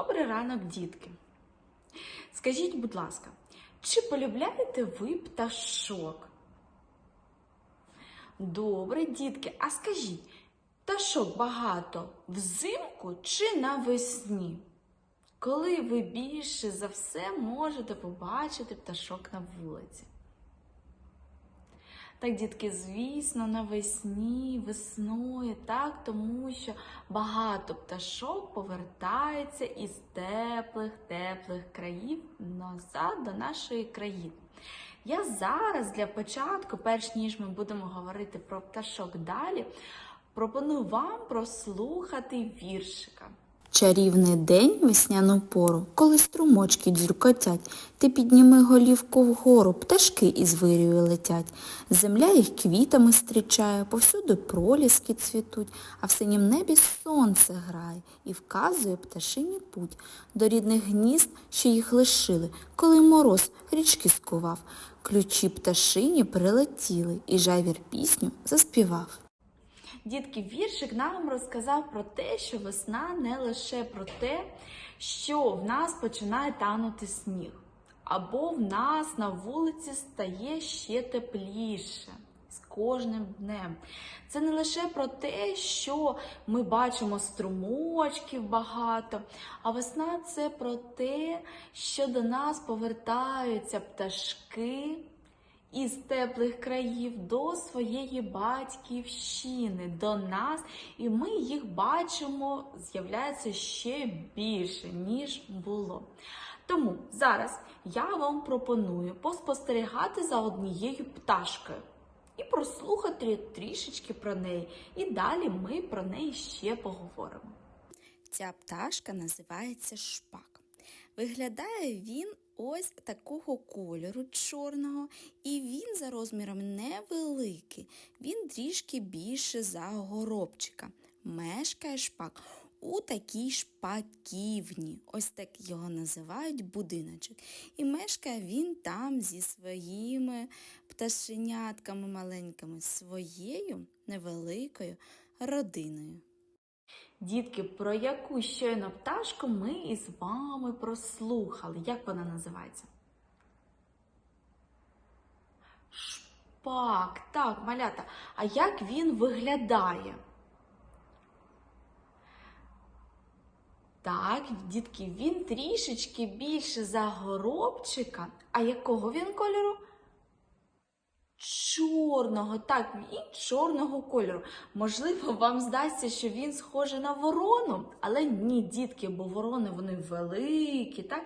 Добрий ранок, дітки. Скажіть, будь ласка, чи полюбляєте ви пташок? Добре, дітки, а скажіть, пташок багато взимку чи навесні? Коли ви більше за все можете побачити пташок на вулиці? Так, дітки, звісно, навесні, весною, так, тому що багато пташок повертається із теплих, теплих країв назад до нашої країни. Я зараз для початку, перш ніж ми будемо говорити про пташок далі, пропоную вам прослухати віршика. Чарівний день весняну пору, коли струмочки дзюркотять, ти підніми голівку вгору, пташки із вирію летять. Земля їх квітами зустрічає, повсюди проліски цвітуть, а в синім небі сонце грає і вказує пташині путь до рідних гнізд, що їх лишили, коли мороз річки скував. Ключі пташині прилетіли, і жайвір пісню заспівав. Дітки, віршик нам розказав про те, що весна не лише про те, що в нас починає танути сніг, або в нас на вулиці стає ще тепліше з кожним днем. Це не лише про те, що ми бачимо струмочків багато, а весна це про те, що до нас повертаються пташки із теплих країв до своєї батьківщини, до нас, і ми їх бачимо, з'являється ще більше, ніж було. Тому зараз я вам пропоную поспостерігати за однією пташкою і прослухати трішечки про неї. І далі ми про неї ще поговоримо. Ця пташка називається шпак. Виглядає він ось такого кольору чорного, і він за розміром невеликий. Він трішки більше за горобчика. Мешкає шпак у такій шпаківні, ось так його називають будиночок. І мешкає він там зі своїми пташенятками маленькими, своєю невеликою родиною. Дітки, про яку щойно пташку ми із вами прослухали? Як вона називається? Шпак, так, малята. А як він виглядає? Так, дітки, він трішечки більше за горобчика. А якого він кольору? Чорного, так, він чорного кольору. Можливо, вам здасться, що він схожий на ворону, але ні, дітки, бо ворони вони великі, так?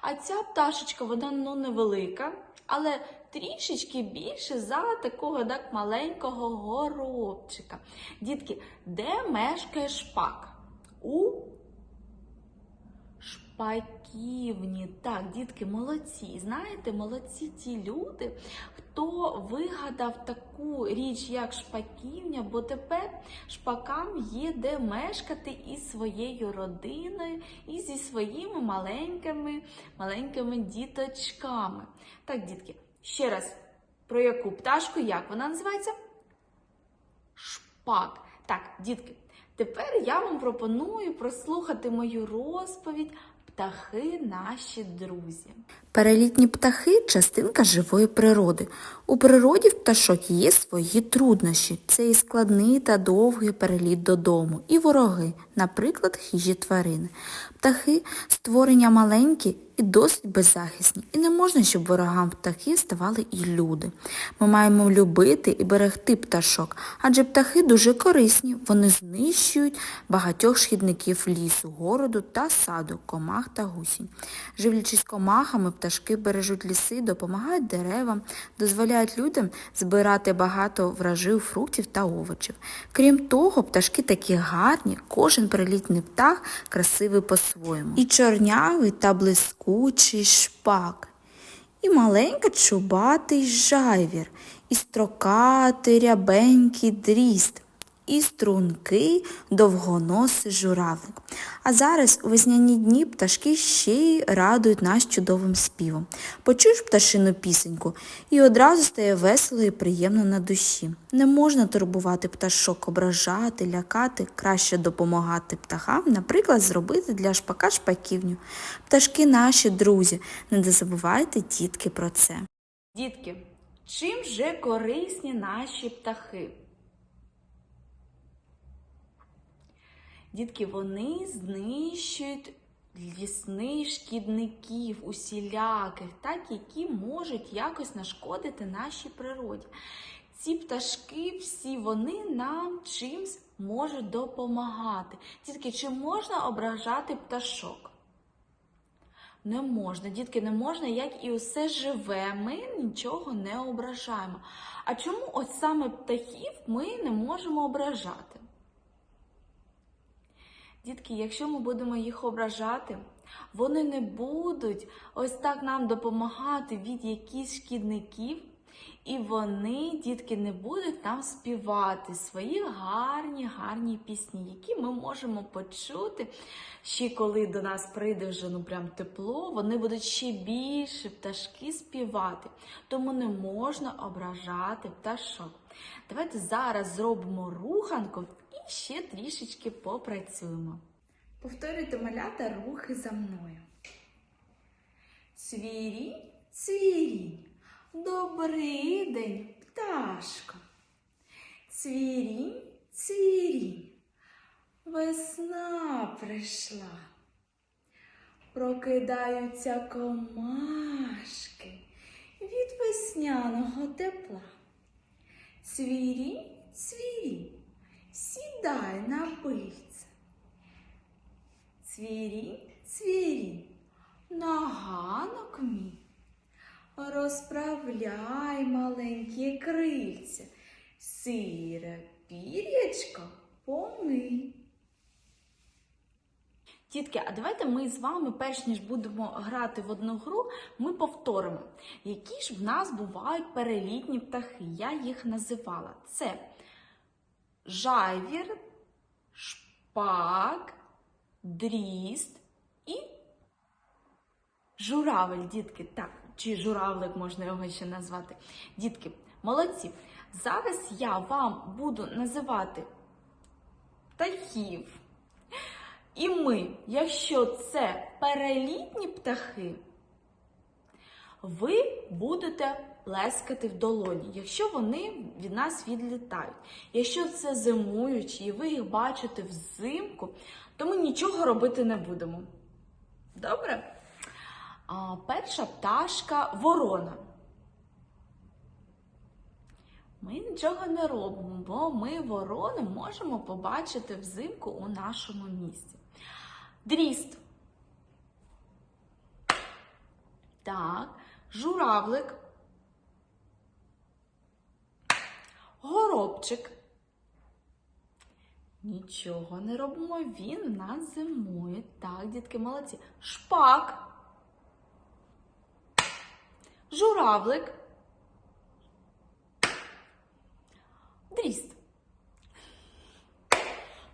А ця пташечка, вона ну невелика, але трішечки більше за такого так маленького горобчика. Дітки, де мешкає шпак? У шпаківні. Так, дітки, молодці. Знаєте, молодці ті люди, хто вигадав таку річ, як шпаківня, бо тепер шпакам є де мешкати із своєю родиною, і зі своїми маленькими, маленькими діточками. Так, дітки, ще раз, про яку пташку, як вона називається? Шпак. Так, дітки, тепер я вам пропоную прослухати мою розповідь Птахи наші друзі. Перелітні птахи частинка живої природи. У природі в пташок є свої труднощі. Це і складний та довгий переліт додому, і вороги, наприклад, хижі тварини. Птахи створення маленькі і досить беззахисні. І не можна, щоб ворогам птахів ставали і люди. Ми маємо любити і берегти пташок, адже птахи дуже корисні. Вони знищують багатьох шкідників лісу, городу та саду, комах та гусінь. Живлячись комахами, пташки бережуть ліси, допомагають деревам, дозволяють людям збирати багато врожаю фруктів та овочів. Крім того, пташки такі гарні, кожен прилітний птах красивий по-своєму. І чорнявий та блискучий шпак, і маленький чубатий жайвір, і строкатий рябенький дріст. І стрункий довгоносий журавлик. А зараз у весняні дні пташки ще й радують нас чудовим співом. Почуєш пташину пісеньку, і одразу стає весело і приємно на душі. Не можна турбувати пташок, ображати, лякати, краще допомагати птахам, наприклад, зробити для шпака шпаківню. Пташки наші друзі, не забувайте дітки про це. Дітки, чим же корисні наші птахи? Дітки, вони знищують лісних шкідників, усіляких, так, які можуть якось нашкодити нашій природі. Ці пташки, всі вони нам чимсь можуть допомагати. Дітки, чи можна ображати пташок? Не можна, дітки, не можна, як і усе живе, ми нічого не ображаємо. А чому от саме птахів ми не можемо ображати? Дітки, якщо ми будемо їх ображати, вони не будуть ось так нам допомагати від якихось шкідників, і вони, дітки, не будуть нам співати свої гарні, гарні пісні, які ми можемо почути. Ще коли до нас прийде вже ну прям тепло, вони будуть ще більше пташки співати. Тому не можна ображати пташок. Давайте зараз зробимо руханку ще трішечки попрацюємо. Повторюйте малята рухи за мною. Цвірінь, цвірінь, добрий день, пташко. Цвірінь, цвірінь, весна прийшла. Прокидаються комашки від весняного тепла. Цвірінь, цвірінь, сідай на пильце. Цвірінь, цвірінь, на ганок мій. Розправляй маленькі крильця, сире пір'ячко помий. Дітки, а давайте ми з вами, перш ніж будемо грати в одну гру, ми повторимо, які ж в нас бувають перелітні птахи. Я їх називала. Це жайвір, шпак, дріст і журавель, дітки. Так, чи журавлик можна його ще назвати. Дітки, молодці. Зараз я вам буду називати птахів. І ми, якщо це перелітні птахи, ви будете плескати в долоні, якщо вони від нас відлітають. Якщо це зимуючі і ви їх бачите взимку, то ми нічого робити не будемо. Добре? А, перша пташка ворона. Ми нічого не робимо, бо ми ворони можемо побачити взимку у нашому місті. Дріст. Так, журавлик. Горобчик. Нічого не робимо, він нас зимує. Так, дітки, молодці. Шпак. Журавлик. Дріст.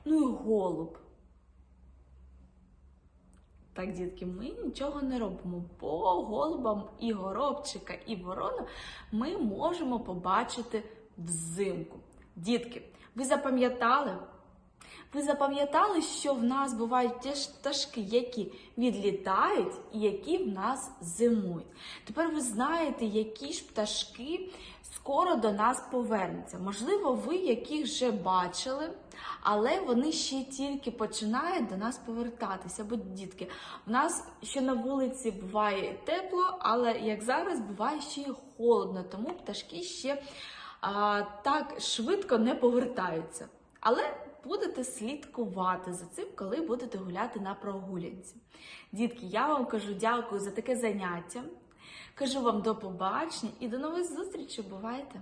Ну і голуб. Так, дітки, ми нічого не робимо. По голубам і горобчика, і ворону ми можемо побачити взимку. Дітки, ви запам'ятали? Ви запам'ятали, що в нас бувають ті ж пташки, які відлітають і які в нас зимують. Тепер ви знаєте, які ж пташки скоро до нас повернуться. Можливо, ви яких вже бачили, але вони ще тільки починають до нас повертатися. Бо, дітки, в нас ще на вулиці буває тепло, але як зараз буває ще й холодно, тому пташки ще а, так швидко не повертаються. Але будете слідкувати за цим, коли будете гуляти на прогулянці. Дітки, я вам кажу дякую за таке заняття. Кажу вам до побачення і до нових зустрічей. Бувайте!